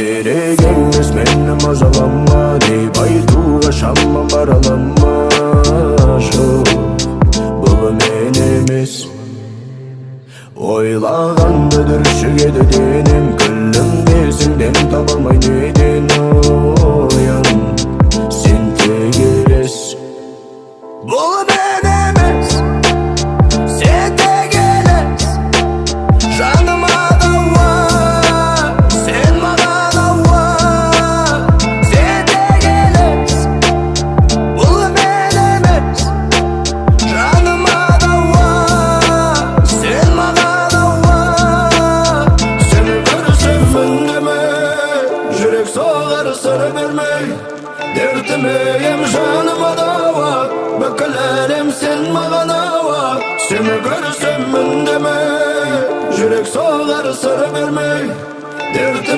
Biri gelmez benim azalanma Deyip aytu yaşamma baralanma Şu Bu menimiz Oylaganda düşüge dedim Küllüm desin tapamay nedin oyan? Sen tegeriz Bu Yürek soğar sarı vermey Dertime canıma da var Bakalerim sen bana var Seni görsem ben deme Yürek soğar sarı vermey Dertime